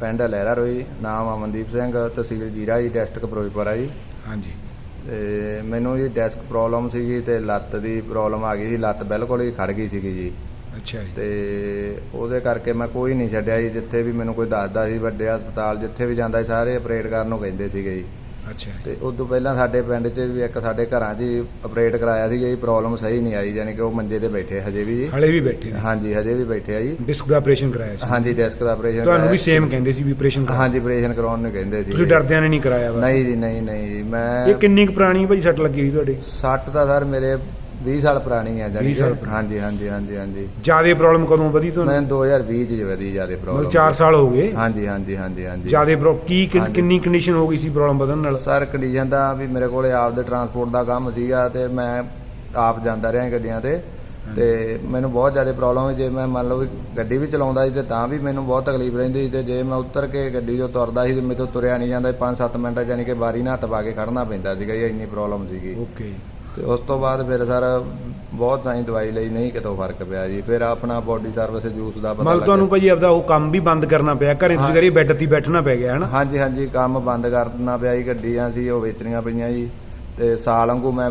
ਪਿੰਡ ਲਹਿਰਾ ਰੋਈ ਨਾਮ ਅਮਨਦੀਪ ਸਿੰਘ ਤਹਿਸੀਲ ਜੀਰਾ ਜੀ ਡਿਸਟ੍ਰਿਕਟ ਫਿਰੋਜ਼ਪੁਰ ਆ ਜੀ। ਹਾਂਜੀ। ਤੇ ਮੈਨੂੰ ਜੀ ਡੈਸਕ ਪ੍ਰੋਬਲਮ ਸੀਗੀ ਤੇ ਲੱਤ ਦੀ ਪ੍ਰੋਬਲਮ ਆ ਗਈ ਸੀ ਲੱਤ ਬਿਲਕੁਲ ਹੀ ਖੜ ਗਈ ਸੀਗੀ ਜੀ। ਅੱਛਾ ਜੀ। ਤੇ ਉਹਦੇ ਕਰਕੇ ਮੈਂ ਕੋਈ ਨਹੀਂ ਛੱਡਿਆ ਜੀ ਜਿੱਥੇ ਵੀ ਮੈਨੂੰ ਕੋਈ ਦੱਸਦਾ ਸੀ ਵੱਡੇ ਹਸਪਤਾਲ ਜਿੱਥੇ ਵੀ ਜਾਂਦਾ ਸੀ ਸਾਰੇ ਆਪਰੇਟ ਕਰਨ ਨੂੰ ਕਹਿੰਦੇ ਸੀਗੇ ਜੀ। ਅੱਛਾ ਤੇ ਉਸ ਤੋਂ ਪਹਿਲਾਂ ਸਾਡੇ ਪਿੰਡ 'ਚ ਵੀ ਇੱਕ ਸਾਡੇ ਘਰਾਂ 'ਚ ਆਪਰੇਟ ਕਰਾਇਆ ਸੀਗਾ ਜੀ ਪ੍ਰੋਬਲਮ ਸਹੀ ਨਹੀਂ ਆਈ ਯਾਨੀ ਕਿ ਉਹ ਮੰਜੇ ਤੇ ਬੈਠੇ ਹਜੇ ਵੀ। ਜੀ ਹਲੇ ਵੀ ਬੈਠੇ ਨੇ। ਹਾਂਜੀ ਹਜੇ ਵੀ ਬੈਠੇ ਆ ਜੀ। ਡਿਸਕ ਦਾ ਆਪਰੇਸ਼ਨ ਕਰਾਇਆ ਸੀ। ਹਾਂਜੀ ਡੈਸਕ ਦਾ ਆਪਰੇਸ਼ਨ ਤੁਹਾਨੂੰ ਵੀ ਸੇਮ ਕਹਿੰਦੇ ਸੀ ਵੀ ਆਪਰੇਸ਼ਨ ਕਰਾ ਹਾਂਜੀ ਆਪਰੇਸ਼ਨ ਕਰਾਉਣ ਨੂੰ ਕਹਿੰਦੇ ਸੀ। ਤੁਸੀਂ ਡਰਦਿਆਂ ਨੇ ਨਹੀਂ ਕਰਾਇਆ ਬਸ। ਨਹੀਂ ਜੀ ਨਹੀਂ ਨਹੀਂ ਜੀ ਮੈਂ ਇਹ ਕਿੰਨੀ ਕੁ ਪੁਰਾਣੀ ਭਾਈ ਸੱਟ ਲੱਗੀ ਸੀ ਤੁਹਾਡੇ? ਸੱਟ ਤਾਂ ਸਰ ਮੇਰੇ 20 ਸਾਲ ਪੁਰਾਣੀ ਹੈ ਜਾਨੀ 20 ਸਾਲ ਕਿ। ਹਾਂਜੀ ਹਾਂਜੀ ਹਾਂਜੀ ਹਾਂਜੀ। ਜਿਆਦੇ ਪ੍ਰੋਬਲਮ ਕਦੋਂ ਵਧੀ ਤੁਹਾਨੂੰ? ਮੈਂ 2020 ਚ ਵਧੀ ਜ਼ਿਆਦਾ ਪ੍ਰੋਬਲਮ ਮਤਲਬ 4 ਸਾਲ ਹੋ ਗਏ? ਹਾਂਜੀ ਹਾਂਜੀ ਹਾਂਜੀ ਹਾਂਜੀ। ਜਿਆਦੇ ਪ੍ਰੋ ਕੀ ਕਿ- ਹਾਂਜੀ। ਕਿੰਨੀ ਕੰਡੀਸ਼ਨ ਹੋ ਗਈ ਸੀ ਪ੍ਰੋਬਲਮ ਵਧਣ ਨਾਲ? ਸਰ ਕੰਡੀਸ਼ਨ ਦਾ ਵੀ ਮੇਰੇ ਕੋਲੇ ਆਪ ਦੇ ਟਰਾਂਸਪੋਰਟ ਦਾ ਕੰਮ ਸੀਗਾ ਤੇ ਮੈਂ ਆਪ ਜਾਂਦਾ ਰਿਹਾ ਗੱਡੀਆਂ ਤੇ। ਤੇ ਮੈਨੂੰ ਬਹੁਤ ਜ਼ਿਆਦਾ ਪ੍ਰੋਬਲਮ ਹੈ ਜੇ ਮੈਂ ਮੰਨ ਲਓ ਵੀ ਗੱਡੀ ਵੀ ਚਲਾਉਂਦਾ ਸੀ ਤੇ ਤਾਂ ਵੀ ਮੈਨੂੰ ਬਹੁਤ ਤਕਲੀਫ ਰਹਿੰਦੀ ਸੀ। ਤੇ ਜੇ ਮੈਂ ਉੱਤਰ ਕੇ ਗੱਡੀ ਤੋਂ ਤੁਰਦਾ ਸੀ ਤੇ ਮੇਰੇ ਤੋਂ ਤੁਰਿਆ ਨਹੀਂ ਜਾਂਦਾ 5-7 ਮਿੰਟ ਯਾਨੀ ਕਿ ਬਾਰੀ ਨਾਲ ਹੱਥ ਪਾ ਕੇ ਖੜਨਾ ਪੈਂਦਾ ਸੀਗਾ ਜੀ ਇੰਨੀ ਪ੍ਰੋਬਲਮ ਸੀਗੀ। ਓਕੇ ਤੇ ਉਸ ਤੋਂ ਬਾਅਦ ਫਿਰ ਸਰ ਬਹੁਤ ਹੀ ਦਵਾਈ ਲਈ ਨਹੀਂ ਕਿਤੋਂ ਫ਼ਰਕ ਪਿਆ ਜੀ। ਫਿਰ ਆਪਣਾ ਬੋਡੀ ਸਰਵਿਸ ਜੂਸ ਦਾ ਪਤਾ ਮਤਲਬ ਤੁਹਾਨੂੰ ਭਾਜੀ ਆਪਦਾ ਉਹ ਕੰਮ ਵੀ ਬੰਦ ਕਰਨਾ ਪਿਆ। ਘਰੇ ਤੁਸੀਂ। ਕਰੀ ਬੈੱਡ ਤੇ ਬੈਠਣਾ ਪੈ ਗਿਆ ਹੈ ਨਾ ਹਾਂਜੀ ਹਾਂਜੀ ਕੰਮ ਬੰਦ ਕਰਨਾ ਪਿਆ ਜੀ ਗੱਡੀਆਂ ਸੀ ਉਹ ਵੇਚਣੀਆਂ ਪਈਆਂ ਜੀ। ਤੇ ਸਾਲ ਵਾਂਗੂ ਮੈਂ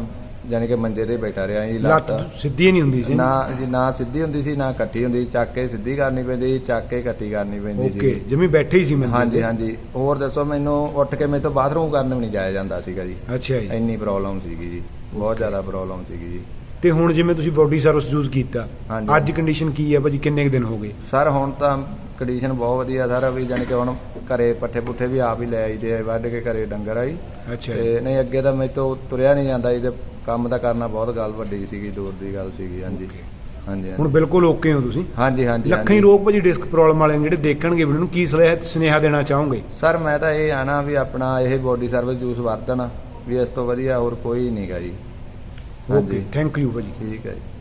ਯਾਨੀ ਕਿ ਮੰਜੇ ਤੇ ਬੈਠਾ ਰਿਹਾ ਜੀ ਲੱਤ। ਸਿੱਧੀ ਨਹੀਂ ਹੁੰਦੀ ਸੀ। ਨਾ ਜੀ ਨਾ ਸਿੱਧੀ ਹੁੰਦੀ ਸੀ ਨਾ ਇਕੱਠੀ ਹੁੰਦੀ ਸੀ। ਚੱਕ ਕੇ ਸਿੱਧੀ ਕਰਨੀ ਪੈਂਦੀ ਸੀ ਚੱਕ ਕੇ ਇਕੱਠੀ ਕਰਨੀ ਪੈਂਦੀ ਓਕੇ ਸੀ ਜਿਵੇਂ ਬੈਠੇ ਹੀ ਸੀ ਮੈਂ ਹਾਂਜੀ ਹਾਂਜੀ। ਹੋਰ ਦੱਸੋ ਮੈਨੂੰ ਉੱਠ ਕੇ ਮੇਰੇ ਤੋਂ ਬਾਥਰੂਮ ਕਰਨ ਵੀ ਨਹੀਂ ਜਾਇਆ ਜਾਂਦਾ ਸੀਗਾ ਜੀ। ਅੱਛਾ ਜੀ। ਇੰਨੀ ਪ੍ਰੋਬਲਮ ਸੀਗੀ ਜੀ। ਬਹੁਤ ਜ਼ਿਆਦਾ ਪ੍ਰੋਬਲਮ ਸੀਗੀ ਜੀ। ਤੇ ਹੁਣ ਜਿਵੇਂ ਤੁਸੀਂ ਬੋਡੀ ਸਰਵਿਸ ਯੂਜ਼ ਕੀਤਾ ਹਾਂਜੀ। ਅੱਜ ਕੰਡੀਸ਼ਨ ਕੀ ਹੈ ਭਾਜੀ? ਕਿੰਨੇ ਕੁ ਦਿਨ ਹੋ ਗਏ? ਸਰ ਹੁਣ ਤਾਂ ਕੰਡੀਸ਼ਨ ਬਹੁਤ ਵਧੀਆ ਸਰ ਵੀ ਜਾਣੀ ਕਿ ਹੁਣ ਘਰੇ ਪੱਠੇ ਪੁੱਠੇ ਵੀ ਆਪ ਹੀ ਲੈ ਆਈਦੇ ਆ ਵੱਢ ਕੇ ਘਰੇ ਡੰਗਰ ਆਈ ਅੱਛਾ ਜੀ। ਤੇ ਨਹੀਂ ਅੱਗੇ ਤਾਂ ਮੇਰੇ ਤੋਂ ਤੁਰਿਆ ਨਹੀਂ ਜਾਂਦਾ ਜੀ ਤੇ ਕੰਮ ਤਾਂ ਕਰਨਾ ਬਹੁਤ ਗੱਲ ਵੱਡੀ ਸੀਗੀ ਦੂਰ ਦੀ ਗੱਲ ਸੀਗੀ ਹਾਂਜੀ। ਹਾਂਜੀ ਹੁਣ ਹਾਂਜੀ ਬਿਲਕੁਲ ਓਕੇ ਹੋ ਤੁਸੀਂ? ਹਾਂਜੀ ਹਾਂਜੀ ਲੱਖਾਂ ਹੀ ਲੋਕ ਭਾਜੀ ਡਿਸਕ ਪ੍ਰੋਬਲਮ ਵਾਲੇ ਨੇ ਜਿਹੜੇ ਦੇਖਣਗੇ ਵੀਡੀਓ ਨੂੰ ਕੀ ਸਲਾਹ ਸੁਨੇਹਾ ਦੇਣਾ ਚਾਹੋਗੇ? ਸਰ ਮੈਂ ਤਾਂ ਇਹ ਆਣਾ ਵੀ ਆਪਣਾ ਇਹ ਬੋਡੀ ਸਰਵਿਸ ਜੂਸ ਵਰਤਣ ਵੀ ਇਸ ਤੋਂ ਵਧੀਆ ਹੋਰ ਕੋਈ ਨਹੀਂਗਾ ਜੀ। ਓਕੇ ਥੈਂਕ ਯੂ ਭਾਜੀ। ਠੀਕ ਹੈ ਜੀ।